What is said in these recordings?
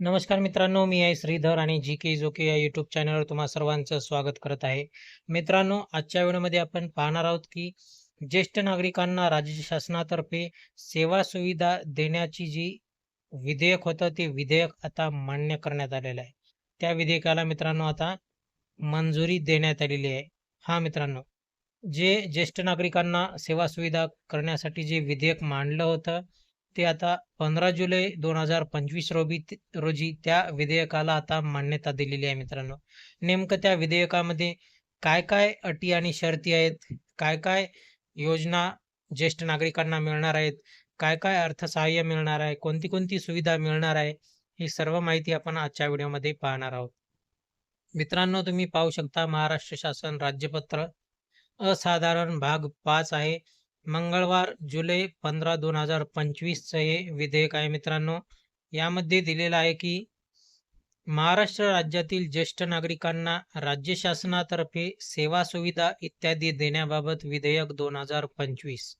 नमस्कार मित्रांनो मी आहे श्रीधर आणि जी के जोके या यूट्यूब चॅनलवर तुम्हा सर्वांचं स्वागत करत आहे. मित्रांनो आजच्या व्हिडिओमध्ये आपण पाहणार आहोत की ज्येष्ठ नागरिकांना राज्य शासनातर्फे सेवा सुविधा देण्याची जी विधेयक होतं ते विधेयक आता मान्य करण्यात आलेलं आहे. त्या विधेयकाला मित्रांनो आता मंजुरी देण्यात आलेली आहे. हा मित्रांनो जे ज्येष्ठ नागरिकांना सेवा सुविधा करण्यासाठी जे विधेयक मांडलं होतं ते आता पंधरा जुलै दोन हजार पंचवीस रोजी रोजी त्या विधेयकाला आता मान्यता दिलेली आहे मित्रांनो. नेमकं त्या विधेयकामध्ये काय काय अटी आणि शर्ती आहेत? काय काय योजना ज्येष्ठ नागरिकांना मिळणार आहेत? काय काय अर्थसहाय्य मिळणार आहे? कोणती कोणती सुविधा मिळणार आहे? ही सर्व माहिती आपण आजच्या व्हिडिओमध्ये पाहणार आहोत. मित्रांनो तुम्ही पाहू शकता महाराष्ट्र शासन राज्यपत्र. असाधारण भाग पाच आहे. मंगळवार जुलै पंधरा दोन हजार पंचवीसचं हे विधेयक आहे मित्रांनो. यामध्ये दिलेलं आहे की महाराष्ट्र राज्यातील ज्येष्ठ नागरिकांना राज्य शासनातर्फे सेवा सुविधा इत्यादी देण्याबाबत विधेयक दोन हजार पंचवीस.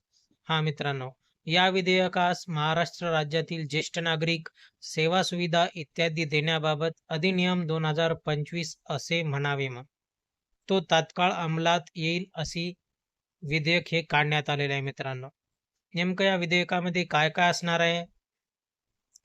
हा मित्रांनो या विधेयकास महाराष्ट्र राज्यातील ज्येष्ठ नागरिक सेवा सुविधा इत्यादी देण्याबाबत अधिनियम दोन हजार पंचवीस असे म्हणावे मग. तो तात्काळ अंमलात येईल अशी विधेयक हे काढण्यात आलेले आहे मित्रांनो. नेमकं या विधेयकामध्ये काय काय असणार आहे?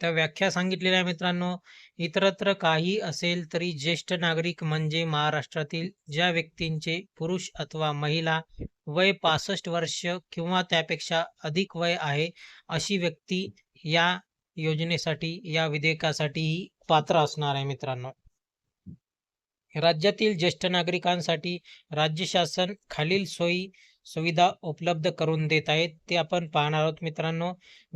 तर व्याख्या सांगितलेली आहे मित्रांनो. इतरत्र काही असेल तरी ज्येष्ठ नागरिक म्हणजे महाराष्ट्रातील ज्या व्यक्तींचे पुरुष अथवा महिला वय पासष्ट वर्ष किंवा त्यापेक्षा अधिक वय आहे अशी व्यक्ती या योजनेसाठी या विधेयकासाठीही पात्र असणार आहे मित्रांनो. राज्यातील ज्येष्ठ नागरिकांसाठी राज्य शासन खालील सोयी सुविधा उपलब्ध करून देत आहेत. ते आपण पाहणार आहोत मित्रांनो.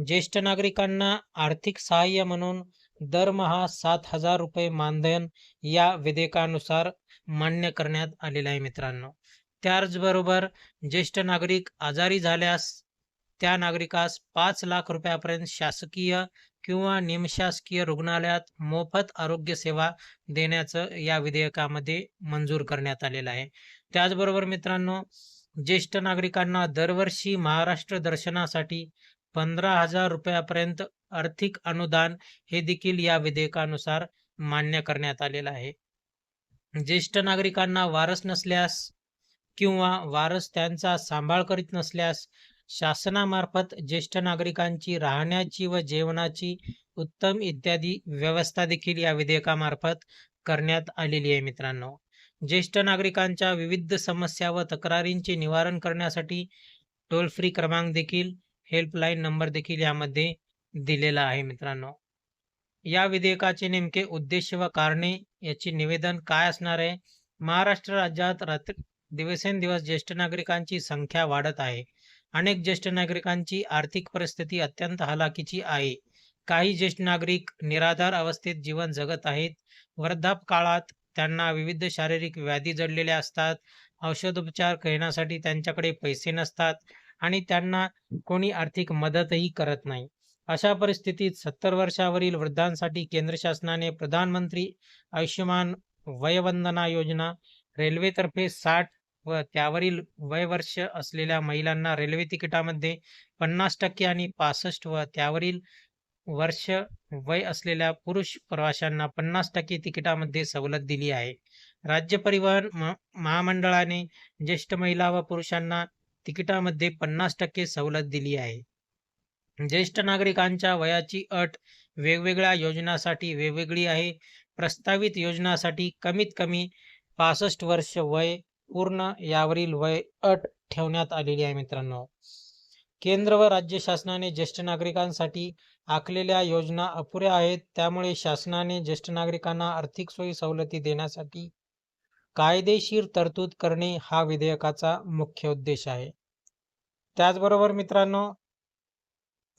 ज्येष्ठ नागरिकांना आर्थिक सहाय्य म्हणून दरमहा सात हजार रुपये मानधन या विधेयकानुसार मान्य करण्यात आलेलं आहे मित्रांनो. त्याचबरोबर ज्येष्ठ नागरिक आजारी झाल्यास त्या नागरिकास पाच लाख रुपयापर्यंत शासकीय किंवा निमशासकीय रुग्णालयात मोफत आरोग्य सेवा देण्याचं या विधेयकामध्ये मंजूर करण्यात आलेलं आहे. त्याचबरोबर मित्रांनो ज्येष्ठ नागरिकांना दरवर्षी महाराष्ट्र दर्शनासाठी पंधरा हजार रुपयापर्यंत आर्थिक अनुदान हे देखील या विधेयकानुसार मान्य करण्यात आलेलं आहे. ज्येष्ठ नागरिकांना वारस नसल्यास किंवा वारस त्यांचा सांभाळ करीत नसल्यास शासनामार्फत ज्येष्ठ नागरिकांची राहण्याची व जेवणाची उत्तम इत्यादी व्यवस्था देखील या विधेयकामार्फत करण्यात आलेली आहे मित्रांनो. ज्येष्ठ नागरिकांच्या विविध समस्या व तक्रारींचे निवारण करण्यासाठी टोल फ्री क्रमांक देखील हेल्पलाईन नंबर देखील यामध्ये दिलेला आहे मित्रांनो. या विधेयकाचे नेमके उद्देश व कारणे याचे निवेदन काय असणार आहे? महाराष्ट्र राज्यात रात्र दिवसेंदिवस ज्येष्ठ नागरिकांची संख्या वाढत आहे. अनेक ज्येष्ठ नागरिकांची आर्थिक परिस्थिती अत्यंत हलाखीची आहे. काही ज्येष्ठ नागरिक निराधार अवस्थेत जीवन जगत आहेत. वृद्धापकाळात त्यांना विविध शारीरिक व्याधी जडलेल्या असतात. औषधोपचार करण्यासाठी त्यांच्याकडे पैसे नसतात आणि त्यांना कोणी आर्थिक मदतही करत नाही. अशा परिस्थितीत सत्तर वर्षावरील वृद्धांसाठी केंद्र शासनाने प्रधानमंत्री आयुष्यमान वयवंदना योजना रेल्वेतर्फे साठ व त्यावरील वयवर्ष असलेल्या महिलांना रेल्वे तिकिटामध्ये पन्नास टक्के आणि पासष्ट व त्यावरील वर्ष वय असलेल्या पुरुष प्रवाशांना पन्नास टक्के तिकिटामध्ये सवलत दिली आहे. राज्य परिवहन महामंडळाने ज्येष्ठ महिला व पुरुषांना तिकिटामध्ये पन्नास टक्के सवलत दिली आहे. ज्येष्ठ नागरिकांच्या वयाची अट वेगवेगळ्या योजनासाठी वेगवेगळी आहे. प्रस्तावित योजनासाठी कमीत कमी पासष्ट वर्ष वय पूर्ण यावरील वय अट ठेवण्यात आलेली आहे मित्रांनो. केंद्र व राज्य शासनाने ज्येष्ठ नागरिकांसाठी आखलेल्या योजना अपुऱ्या आहेत. त्यामुळे शासनाने ज्येष्ठ नागरिकांना आर्थिक सोयी सवलती देण्यासाठी कायदेशीर तरतूद करणे हा विधेयकाचा मुख्य उद्देश आहे. त्याचबरोबर मित्रांनो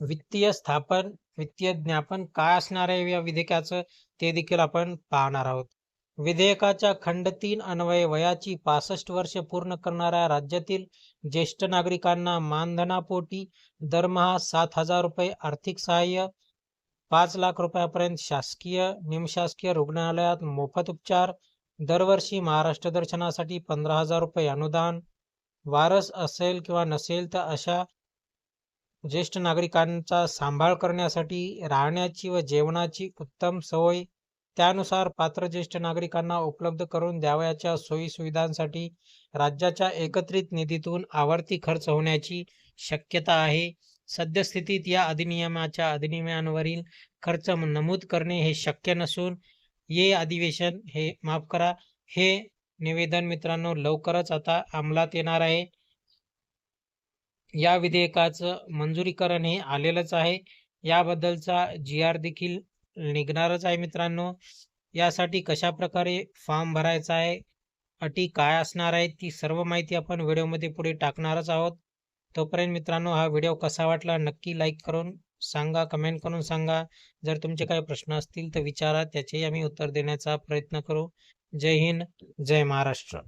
वित्तीय स्थापन वित्तीय ज्ञापन काय असणार आहे या विधेयकाचं ते देखील आपण पाहणार आहोत. विधेयकाच्या खंड तीन अन्वये वयाची पासष्ट वर्ष पूर्ण करणाऱ्या राज्यातील ज्येष्ठ नागरिकांना मानधनापोटी दरमहा सात हजार रुपये आर्थिक सहाय्य पाच लाख रुपयापर्यंत शासकीय निमशासकीय रुग्णालयात मोफत उपचार दरवर्षी महाराष्ट्र दर्शनासाठी पंधरा हजार रुपये अनुदान वारस असेल किंवा नसेल तर अशा ज्येष्ठ नागरिकांचा सांभाळ करण्यासाठी राहण्याची व जेवणाची उत्तम सोय त्यानुसार पात्र ज्येष्ठ नागरिकांना उपलब्ध करून द्यावयाच्या सोयी सुविधांसाठी राज्याच्या एकत्रित निधीतून आवर्ती खर्च होण्याची शक्यता आहे. सद्यस्थितीत या अधिनियमाच्या अधिनियमांवरील खर्च नमूद करणे हे शक्य नसून ये अधिवेशन हे माफ करा. हे निवेदन मित्रांनो लवकरच आता अंमलात येणार आहे. या विधेयकाचं मंजुरीकरण हे आलेलंच आहे. याबद्दलचा जी आर देखील निघणारच आहे मित्रांनो. यासाठी कशा प्रकारे फॉर्म भरायचा आहे अटी काय असणार आहेत ती सर्व माहिती आपण व्हिडिओमध्ये पुढे टाकणारच आहोत. तोपर्यंत मित्रांनो हा व्हिडिओ कसा वाटला नक्की लाईक करून सांगा कमेंट करून सांगा. जर तुमचे काही प्रश्न असतील तर विचारा त्याचेही आम्ही उत्तर देण्याचा प्रयत्न करू. जय हिंद जय महाराष्ट्र.